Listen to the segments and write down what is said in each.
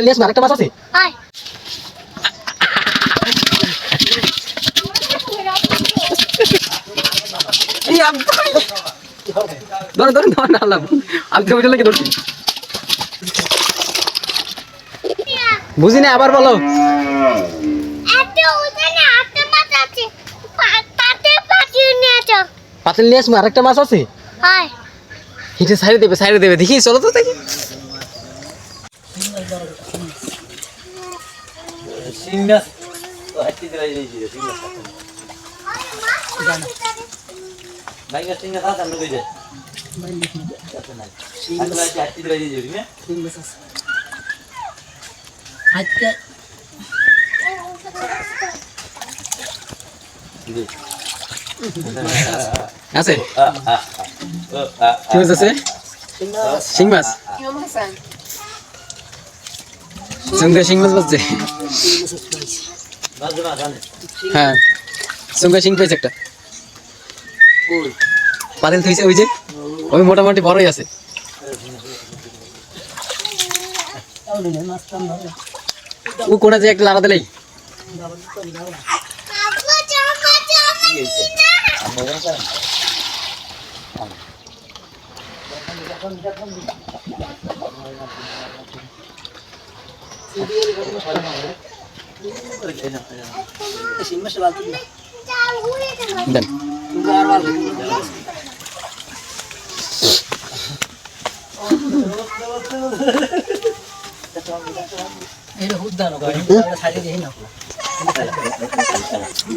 পাতিল নিয়ে আসব আরেকটা মাছ আছে আম- ধরো ধরো ধরো না আমি তো ওইটা লেগে ধরছি বুঝি না আবার বলো পাতিল নিয়ে আসব আরেকটা মাছ আছে হিটে সাইডে দেবে সাইডে দেবে দেখি চলো তো দেখি সিংনাস তো হাতি দিলাই দিয়েছি সিংনাস বাইঙ্গা সিংনাস আছে আমরা কই যায় আছে দিলাই কি মাছ শিং মাছ সঙ্গে শিং মাছ হ্যাঁ সঙ্গে শিং পেয়েছে একটা। পাতিল থইছে ওই যে, ওই মোটামুটি বড়ই আছে। ও কোনা যে একটা লাড়া দিলেই। আব্বু জামা জামা কি হইছে আমরা জানা চাল উড়ে গেল দেন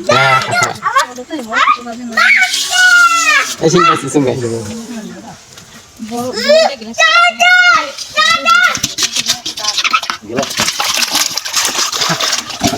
হ্যাঁ, এই শিং পাইছি সঙ্গে গেলা হাতে লাভালাভি করিস না এটাকে সিরেটটা বাজি দাদু ওটা মামা ওই ভাই একলাই লড়াই দিবে ওটা মাছ ওটা মাছ ওই বেটা ভাই একলাই দাঁড়াই তার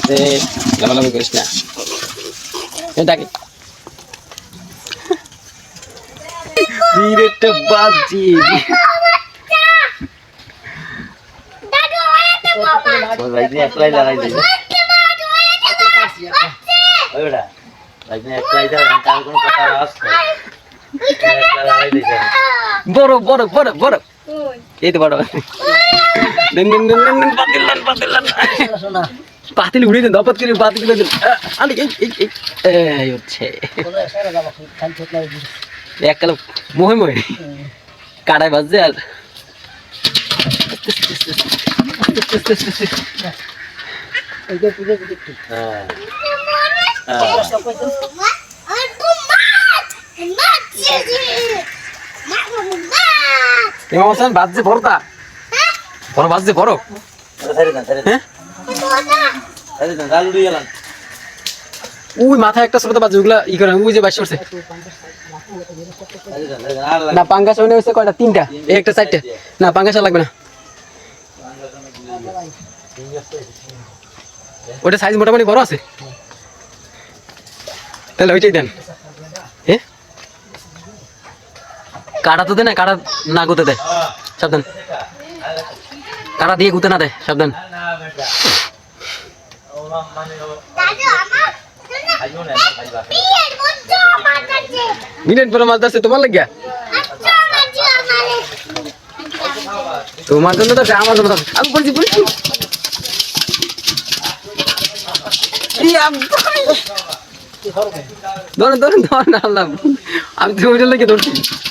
আওয়াজ নাই একলাই লড়াই দিবে। বড় বড় বড় বড়। এই তো বড়। দেন দেন দেন দেন দেন। পাতিল লান পাতিল লান পাতিল উড়ে দেন দপত করে পাতিল উড়ে দেন আলি এই এই। এই হচ্ছে। এক কালো মোহে মোহে। কাটায় বাজছে আর। হ্যাঁ। আর বাজছে বড়টা বড় বাজছে বড় দেন হ্যাঁ? ওই মাথায় একটা ছোট বাজছে ওগুলা ই করে, ওই যে বাইশ করছে। না, পাঙ্গাস ওনে হয়েছে কয়টা? তিনটা। একটা চারটা। না পাঙ্গাস লাগবে না। ওটা সাইজ মোটামুটি বড় আছে। তাহলে ওইটাই দেন। এ? কাটা তো দেয় না কাটা না গুতে দেয় সাবধান। কাটা দিয়ে গুতে না দেয় সাবধান। মাছ তোমার তোমার জন্য তো আমার জন্য। আমি বলছি বলছি। ধরেন ধরেন ধরেন, আল্লাহ। আমি তো ওইটা লেগে ধরছি এই যাব। পাঙ্গাস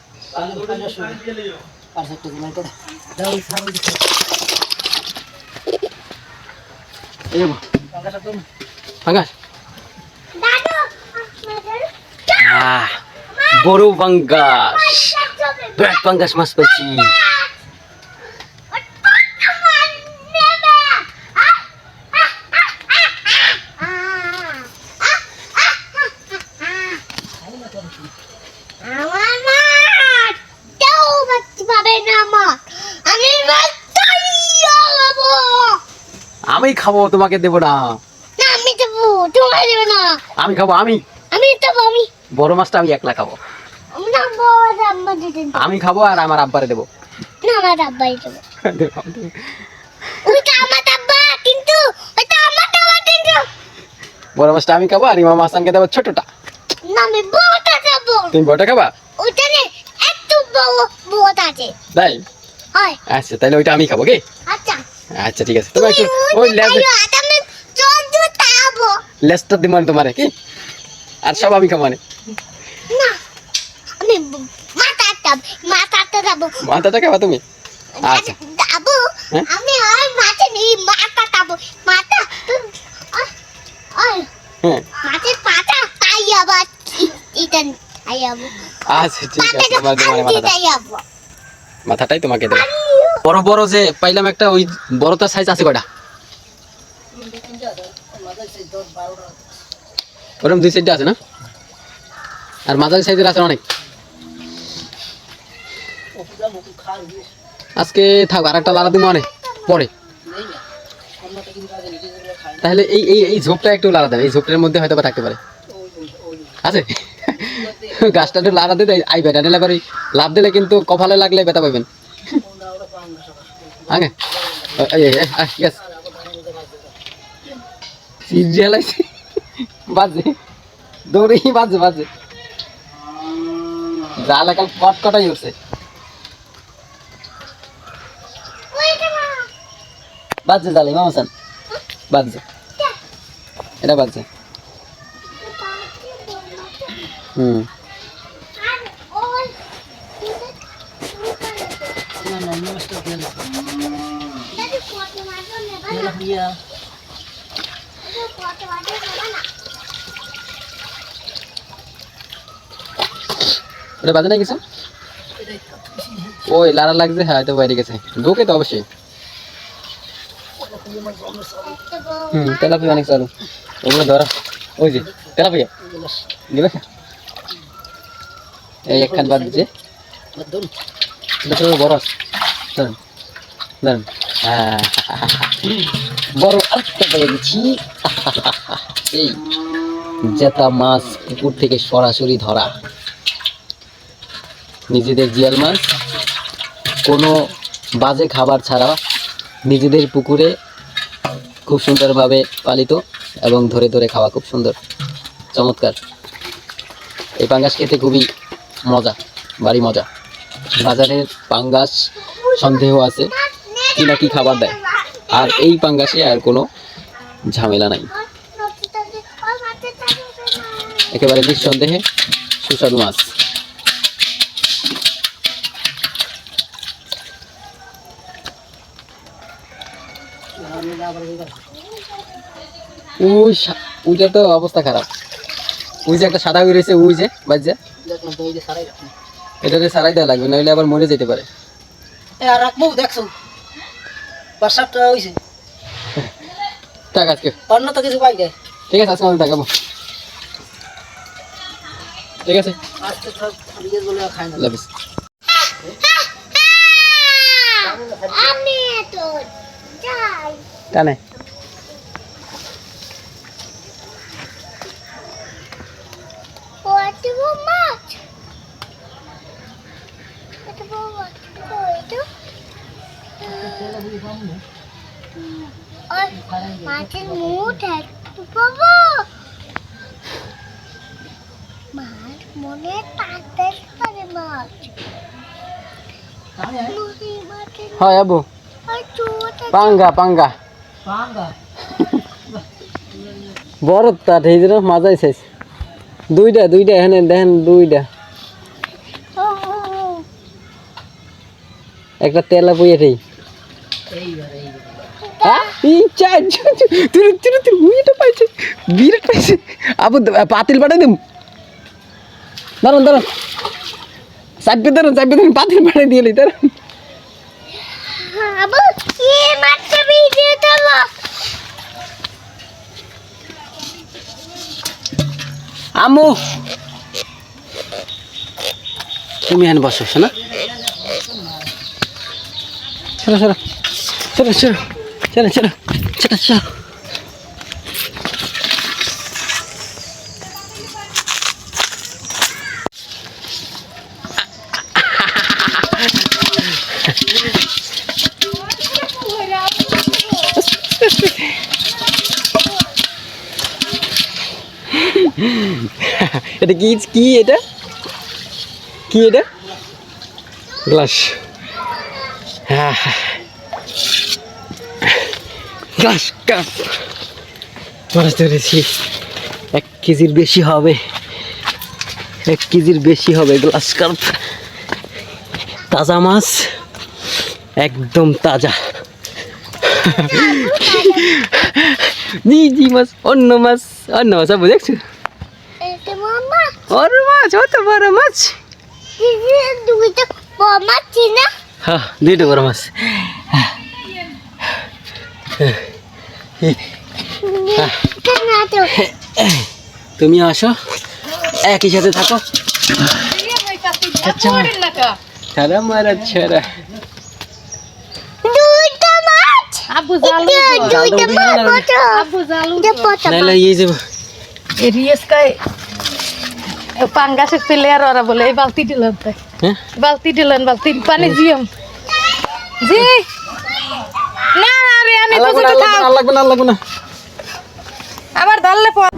দাদু আহ, বড় পাঙ্গাস। ব্যাট পাঙ্গাস মাছ পাইছি আমার মাছ কেউ বাচ্চা পাবে না আমার আমি বাচ্চা খাব আমি খাব তোমাকে দেবো না। না আমি দেবো তোমার দেবো না। আমি খাব আমি। আমি দেবো আমি। বড় মাছটা আমি একলা খাব। আমি না খাব আর আমার আব্বারে দেবো। না আমার আব্বাই দেবো। আমার আব্বা কিন্তু ওইটা আমার আব্বা কিন্তু। বড় মাছটা আমি খাব আর ইমাম হাসানকে দেবো ছোটটা। না আমি বড়টা দেবো তুমি বড়টা খাবা? ওইখানে একটু বড় বড় আছে। তাই? হয়। আচ্ছা তাহলে ওইটা আমি খাব কি? আচ্ছা। আচ্ছা ঠিক আছে। তুমি ওই কি? আর সব আমি মানে? মাথাটা খাবা তুমি? আচ্ছা। হ্যাঁ? মাথা হ্যাঁ। আচ্ছা ঠিক আছে মাথাটাই তোমাকে দেবো। বড় বড় যে পাইলাম একটা, ওই বড়টার সাইজ আছে কয়টা? ওরকম দুই সাইডটা আছে না? আর মাঝারি সাইজের আছে অনেক। আজকে থাক আর একটা লাড়া দিব অনেক পরে। তাহলে এই এই এই ঝোপটা একটু লাড়া দেন, এই ঝোপটার মধ্যে হয়তো থাকতে পারে। আছে? গাছটা একটু লাড়া দিতে, আই বেটা নিলে পারি লাভ দিলে কিন্তু কপালে লাগলে বেতা পাইবেন আগে ইয়েস সিরিয়াল বাজে। দৌড়েই বাজে বাজে। জাল এখন কট কটাই উঠছে। বাজছে জালে, মামা সান বাজছে এটা বাজছে হুম। ওটা বাজে ওই লারা লাগছে হ্যাঁ তো বাইরে গেছে। তো অবশ্যই। হুম অনেক চালু ওগুলো ওই যে এই একখান বাদ দিচ্ছে। বড় আছে। হ্যাঁ। বড় পেয়ে গেছি এই জেতা মাছ পুকুর থেকে সরাসরি ধরা। নিজেদের জিয়াল মাছ, কোনো বাজে খাবার ছাড়া নিজেদের পুকুরে খুব সুন্দরভাবে পালিত এবং ধরে ধরে খাওয়া খুব সুন্দর, চমৎকার। এই পাঙ্গাস খেতে খুবই মজা বাড়ি মজা। বাজারের পাঙ্গাস সন্দেহ আছে কি না কি খাবার দেয়। আর এই পাঙ্গাসে আর কোনো ঝামেলা নাই। একেবারে নিঃসন্দেহে সুস্বাদু মাছ। ওই ওইটা তো অবস্থা খারাপ। ওই যে একটা সাদা হয়ে রয়েছে ওই যে বাজ্যা এটাতে সারাই দেওয়া লাগবে নইলে আবার মরে যেতে পারে। রাখব দেখছ? বাসাটা হয়েছে থাক আজকে। অন্য তো কিছু পাই ঠিক আছে আজকে আমি দেখাবো। ঠিক আছে। আজকে বলে খাই না। টানে। মাছের মুঠ একটু পাবো মাছ মনে তাতে পারে মাছ। হয় আবু। পাঙ্গা পাঙ্গা। বড় তার এই জন্য মাজাই চাইছ দুইটা দুইটা এখানে দেখেন দুইটা। একটা তেলা বইয়ে রেই পাতিল পাঠাই দিম। দাঁড়ান দাঁড়ান। পাতিল পাঠাই দিয়ে দাঁড়ান। আবু কি মাছটা ভিডিও তোলো আমু তুমি এখানে বসো, শোনা। চলো। চলো চলো। চলো চলো। চলো চলো চলো এটা কি কি এটা? কি এটা? গ্লাস গ্লাস কাপ মাছ ধরেছি। এক কেজির বেশি হবে। এক কেজির বেশি হবে গ্লাস কার্প তাজা মাছ। একদম তাজা। জি জি মাছ অন্য মাছ অন্য মাছ। এটা ওর মাছ অত বড় মাছ? দুইটা হ্যাঁ বড় মাছ। তুমি আসো একই সাথে থাকো। ছাড়া মারা ছাড়া। আবু জালু দুইটা মাছ আবু জালু এটা কত নাইলে ইয়ে যাব। রিয়েস কাই? পাঙ্গাসের প্লেয়ার ওরা বলে এই বালতি দিলেন তাই হ্যাঁ? বালতি দিলেন বালতি পানি জিয়াম জি। না আরে আমি তো লাগবে না লাগবে না লাগবে না। আবার ধরলে পর